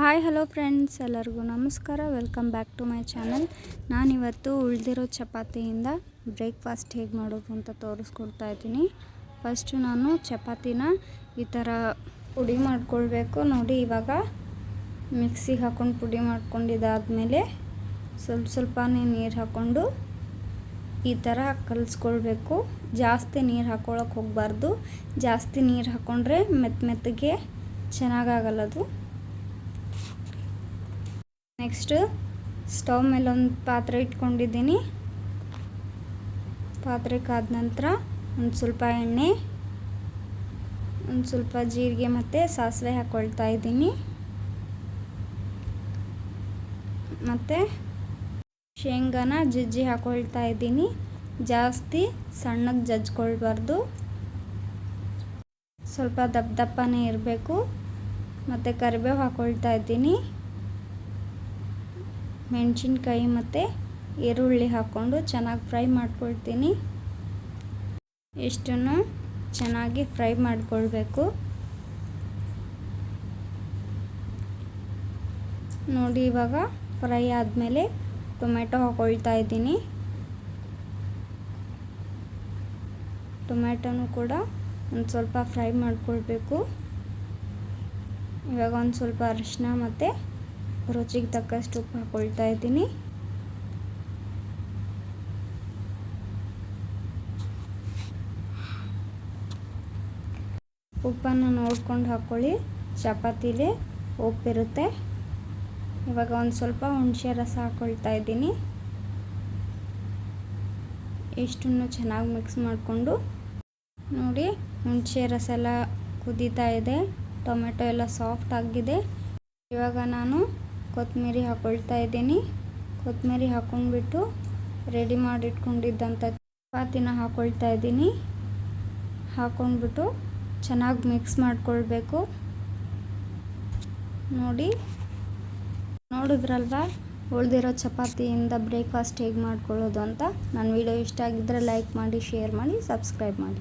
Hi, hello friends, ಎಲ್ಲರಿಗೂ ನಮಸ್ಕಾರ. Welcome back to my channel. ನಾನಿವತ್ತು ಉಳಿದಿರೋ ಚಪಾತಿಯಿಂದ ಬ್ರೇಕ್ಫಾಸ್ಟ್ ಹೇಗೆ ಮಾಡೋದು ಅಂತ ತೋರಿಸ್ಕೊಡ್ತಾ ಇದ್ದೀನಿ. ಫಸ್ಟು ನಾನು ಚಪಾತಿನ ಈ ಥರ ಪುಡಿ ಮಾಡ್ಕೊಳ್ಬೇಕು. ನೋಡಿ, ಇವಾಗ ಮಿಕ್ಸಿಗೆ ಹಾಕ್ಕೊಂಡು ಪುಡಿ ಮಾಡ್ಕೊಂಡಿದ್ದಾದಮೇಲೆ ಸ್ವಲ್ಪ ಸ್ವಲ್ಪನೇ ನೀರು ಹಾಕ್ಕೊಂಡು ಈ ಥರ ಕಲಿಸ್ಕೊಳ್ಬೇಕು. ಜಾಸ್ತಿ ನೀರು ಹಾಕ್ಕೊಳಕ್ಕೆ ಹೋಗಬಾರ್ದು. ಜಾಸ್ತಿ ನೀರು ಹಾಕ್ಕೊಂಡ್ರೆ ಮೆತ್ತ ಮೆತ್ತಗೆ ಚೆನ್ನಾಗಾಗಲ್ಲದು ನೆಕ್ಸ್ಟ್ ಸ್ಟವ್ ಮೇಲೆ ಒಂದು ಪಾತ್ರೆ ಇಟ್ಕೊಂಡಿದ್ದೀನಿ. ಪಾತ್ರೆ ಕಾದ ನಂತರ ಒಂದು ಸ್ವಲ್ಪ ಎಣ್ಣೆ, ಒಂದು ಸ್ವಲ್ಪ ಜೀರಿಗೆ ಮತ್ತು ಸಾಸಿವೆ ಹಾಕ್ಕೊಳ್ತಾ ಇದ್ದೀನಿ. ಮತ್ತು ಶೇಂಗಾನ ಜಜ್ಜಿ ಹಾಕ್ಕೊಳ್ತಾ ಇದ್ದೀನಿ. ಜಾಸ್ತಿ ಸಣ್ಣಗೆ ಜಜ್ಕೊಳ್ಬಾರ್ದು. ಸ್ವಲ್ಪ ದಪ್ಪ ದಪ್ಪನೇ ಇರಬೇಕು. ಮತ್ತು ಕರಿಬೇವು ಹಾಕ್ಕೊಳ್ತಾ ಇದ್ದೀನಿ. ಮೆಣಸಿನ್ಕಾಯಿ ಮತ್ತು ಈರುಳ್ಳಿ ಹಾಕ್ಕೊಂಡು ಚೆನ್ನಾಗಿ ಫ್ರೈ ಮಾಡ್ಕೊಳ್ತೀನಿ. ಇಷ್ಟನ್ನು ಚೆನ್ನಾಗಿ ಫ್ರೈ ಮಾಡಿಕೊಳ್ಬೇಕು. ನೋಡಿ ಇವಾಗ ಫ್ರೈ ಆದಮೇಲೆ ಟೊಮೆಟೊ ಹಾಕ್ಕೊಳ್ತಾ ಇದ್ದೀನಿ. ಟೊಮೆಟೊನು ಕೂಡ ಒಂದು ಸ್ವಲ್ಪ ಫ್ರೈ ಮಾಡಿಕೊಳ್ಬೇಕು. ಇವಾಗ ಒಂದು ಸ್ವಲ್ಪ ಅರಿಶಿನ ಮತ್ತು ರುಚಿಗೆ ತಕ್ಕಷ್ಟು ಉಪ್ಪು ಹಾಕ್ಕೊಳ್ತಾ ಇದ್ದೀನಿ ಉಪ್ಪನ್ನು ನೋಡ್ಕೊಂಡು ಹಾಕ್ಕೊಳ್ಳಿ ಚಪಾತಿಲಿ ಉಪ್ಪಿರುತ್ತೆ ಇವಾಗ ಒಂದು ಸ್ವಲ್ಪ ಹುಣಸೆ ರಸ ಹಾಕ್ಕೊಳ್ತಾ ಇದ್ದೀನಿ ಇಷ್ಟನ್ನು ಚೆನ್ನಾಗಿ ಮಿಕ್ಸ್ ಮಾಡಿಕೊಂಡು ನೋಡಿ ಹುಣಸೆ ರಸ ಎಲ್ಲ ಕುದೀತಾ ಇದೆ ಟೊಮೆಟೊ ಎಲ್ಲ ಸಾಫ್ಟ್ ಆಗಿದೆ ಇವಾಗ ನಾನು ಕೊತ್ತಂಬರಿ ಹಾಕೊಳ್ತಾ ಇದ್ದೀನಿ. ಕೊತ್ತಂಬರಿ ಹಾಕೊಂಡ್ಬಿಟ್ಟು ರೆಡಿ ಮಾಡಿಟ್ಕೊಂಡಿದ್ದಂಥ ಚಪಾತಿನ ಹಾಕೊಳ್ತಾ ಇದ್ದೀನಿ. ಹಾಕೊಂಡ್ಬಿಟ್ಟು ಚೆನ್ನಾಗಿ ಮಿಕ್ಸ್ ಮಾಡಿಕೊಳ್ಬೇಕು. ನೋಡಿ, ನೋಡಿದ್ರಲ್ವಾ? ಉಳಿದಿರೋ ಚಪಾತಿಯಿಂದ ಬ್ರೇಕ್ಫಾಸ್ಟ್ ಹೇಗೆ ಮಾಡ್ಕೊಳ್ಳೋದು ಅಂತ? ನನ್ನ ವಿಡಿಯೋ ಇಷ್ಟ ಆಗಿದ್ದರೆ ಲೈಕ್ ಮಾಡಿ ಶೇರ್ ಮಾಡಿ ಸಬ್ಸ್ಕ್ರೈಬ್ ಮಾಡಿ.